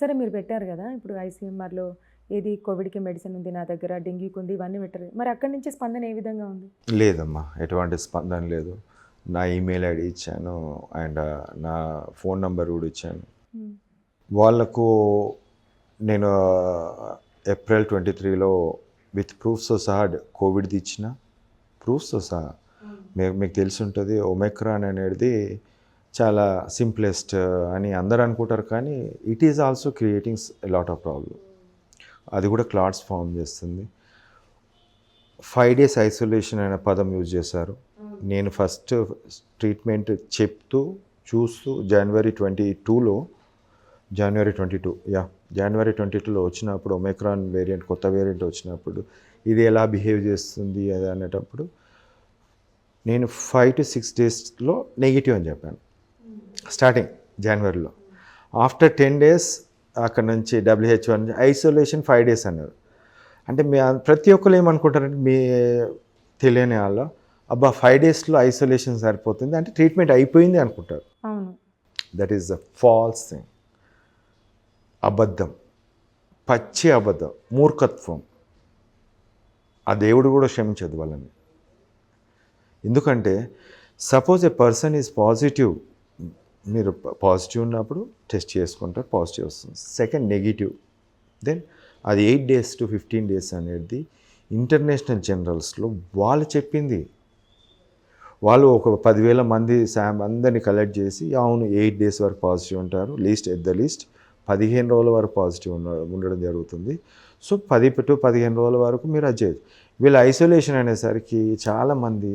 సరే మీరు పెట్టారు కదా ఇప్పుడు ఐసీఎంఆర్లో ఏది కోవిడ్కి మెడిసిన్ ఉంది నా దగ్గర డెంగ్యూకి ఉంది ఇవన్నీ పెట్టారు. మరి అక్కడి నుంచి స్పందన ఏ విధంగా ఉంది? లేదమ్మా ఎటువంటి స్పందన లేదు. నా ఈమెయిల్ ఐడి ఇచ్చాను అండ్ నా ఫోన్ నెంబర్ కూడా ఇచ్చాను. వాళ్ళకు నేను ఏప్రిల్ ట్వంటీ త్రీలో విత్ ప్రూఫ్స్తో సహా కోవిడ్ది ఇచ్చిన ప్రూఫ్స్తో సహా. మీకు మీకు తెలిసి ఉంటుంది ఒమెక్రాన్ అనేది చాలా సింప్లెస్ట్ uh, అని అందరు అనుకుంటారు కానీ it is also creating lot of problem అది కూడా క్లాట్స్ ఫామ్ చేస్తుంది. ఫైవ్ డేస్ ఐసోలేషన్ అనే పదం యూజ్ చేశారు. నేను ఫస్ట్ ట్రీట్మెంట్ చెప్తూ చూస్తూ జనవరి ట్వంటీ టూలో జనవరి ట్వంటీ టూ యా జనవరి ట్వంటీ టూలో వచ్చినప్పుడు ఒమెక్రాన్ వేరియంట్ కొత్త వేరియంట్ వచ్చినప్పుడు ఇది ఎలా బిహేవ్ చేస్తుంది అది అనేటప్పుడు నేను ఫైవ్ టు సిక్స్ డేస్లో నెగిటివ్ అని చెప్పాను. స్టార్టింగ్ జనవరిలో ఆఫ్టర్ టెన్ డేస్ అక్కడ నుంచి డబ్ల్యూహెచ్ఓ నుంచి ఐసోలేషన్ ఫైవ్ డేస్ అన్నారు. అంటే మీ ప్రతి ఒక్కరు ఏమనుకుంటారంటే మీ తెలియని వాళ్ళు అబ్బా ఫైవ్ డేస్లో ఐసోలేషన్ సరిపోతుంది అంటే ట్రీట్మెంట్ అయిపోయింది అనుకుంటారు. That is the false thing అబద్ధం. పచ్చి అబద్ధం. మూర్ఖత్వం. ఆ దేవుడు కూడా క్షమించదు వాళ్ళని. ఎందుకంటే suppose a person is positive మీరు పాజిటివ్ ఉన్నప్పుడు టెస్ట్ చేసుకుంటారు పాజిటివ్ వస్తుంది. సెకండ్ నెగిటివ్ దెన్ అది eight days to fifteen days అనేది ఇంటర్నేషనల్ జనరల్స్లో వాళ్ళు చెప్పింది. వాళ్ళు ఒక పదివేల మంది శామ్ అందరినీ కలెక్ట్ చేసి అవును ఎయిట్ డేస్ వరకు పాజిటివ్ ఉంటారు. లీస్ట్ ఎట్ ద లీస్ట్ పదిహేను రోజుల వరకు పాజిటివ్ ఉండడం జరుగుతుంది. సో పది టు పదిహేను రోజుల వరకు మీరు అది చేయొచ్చు. వీళ్ళు ఐసోలేషన్ అనేసరికి చాలామంది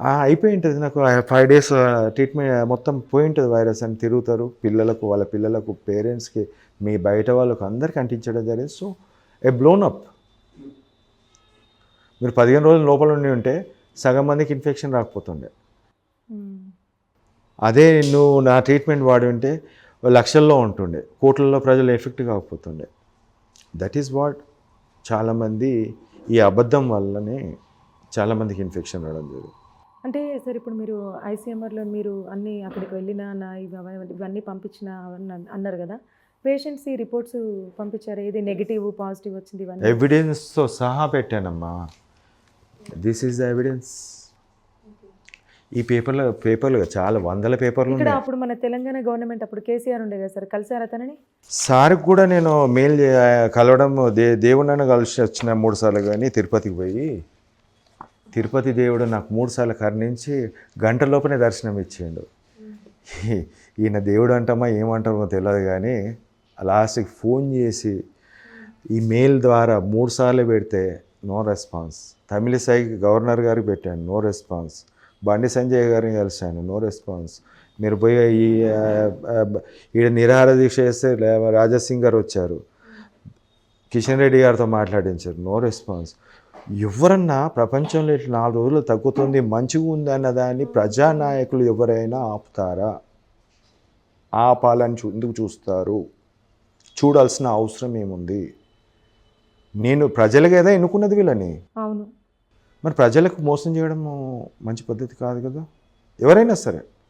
అయిపోయి ఉంటుంది నాకు ఫైవ్ డేస్ ట్రీట్మెంట్ మొత్తం పోయి ఉంటుంది వైరస్ అని తిరుగుతారు. పిల్లలకు వాళ్ళ పిల్లలకు పేరెంట్స్కి మీ బయట వాళ్ళకు అందరికి అంటించడం జరిగింది. సో ఏ బ్లోన్ అప్ మీరు పదిహేను రోజుల లోపల ఉండి ఉంటే సగం మందికి ఇన్ఫెక్షన్ రాకపోతుండే. ఉమ్. అదే నువ్వు నా ట్రీట్మెంట్ వాడి ఉంటే లక్షల్లో ఉంటుండే. కోట్లలో ప్రజలు ఎఫెక్ట్ కాకపోతుండే. దట్ ఈస్ వాట్ చాలామంది ఈ అబద్ధం వల్లనే చాలామందికి ఇన్ఫెక్షన్ రావడం జరిగింది. అంటే సార్ ఇప్పుడు మీరు ఐసీఎంఆర్లో మీరు అన్ని అక్కడికి వెళ్ళిన నా ఇవన్నీ పంపించిన అన్న- అన్నారు కదా? పేషెంట్స్ ఈ రిపోర్ట్స్ పంపించారు? ఏది నెగిటివ్ పాజిటివ్ వచ్చింది ఇవన్నీ? ఎవిడెన్స్తో సహా పెట్టానమ్మా. దిస్ ఈజ్ ద ఎవిడెన్స్ ఈ పేపర్లో పేపర్లు చాలా వందల పేపర్లు ఇక్కడ అప్పుడు మన తెలంగాణ గవర్నమెంట్ అప్పుడు కేసీఆర్ ఉండే కదా సార్? కలిసారా తనని సార్కి కూడా నేను మెయిల్ కలవడం దే దేవుడిని కలిసి వచ్చిన మూడు సార్లు కానీ తిరుపతికి పోయి తిరుపతి దేవుడు నాకు మూడు సార్లు కరుణించి గంట లోపనే దర్శనం ఇచ్చిండు. ఈ- ఈయన దేవుడు అంటామా ఏమంటామో తెలియదు కానీ లాస్ట్కి ఫోన్ చేసి ఈ మెయిల్ ద్వారా మూడు సార్లు పెడితే నో రెస్పాన్స్. తమిళిసై గవర్నర్ గారికి పెట్టాను నో రెస్పాన్స్. బండి సంజయ్ గారిని కలిశాను నో రెస్పాన్స్. మీరు పోయి ఈ ఈడ నిరాహార దీక్ష చేస్తే రాజాసింగ్ గారు వచ్చారు. కిషన్ రెడ్డి గారితో మాట్లాడించారు నో రెస్పాన్స్. ఎవరన్నా ప్రపంచంలో ఇట్లా నాలుగు రోజులు తగ్గుతుంది మంచిగా ఉంది అన్న దాన్ని ప్రజానాయకులు ఎవరైనా ఆపుతారా? ఆపాలని చూ ఎందుకు చూస్తారు? చూడాల్సిన అవసరం ఏముంది? నేను ప్రజలకు ఏదో ఎన్నుకున్నది వీళ్ళని? అవును. మరి ప్రజలకు మోసం చేయడం మంచి పద్ధతి కాదు కదా? ఎవరైనా సరే.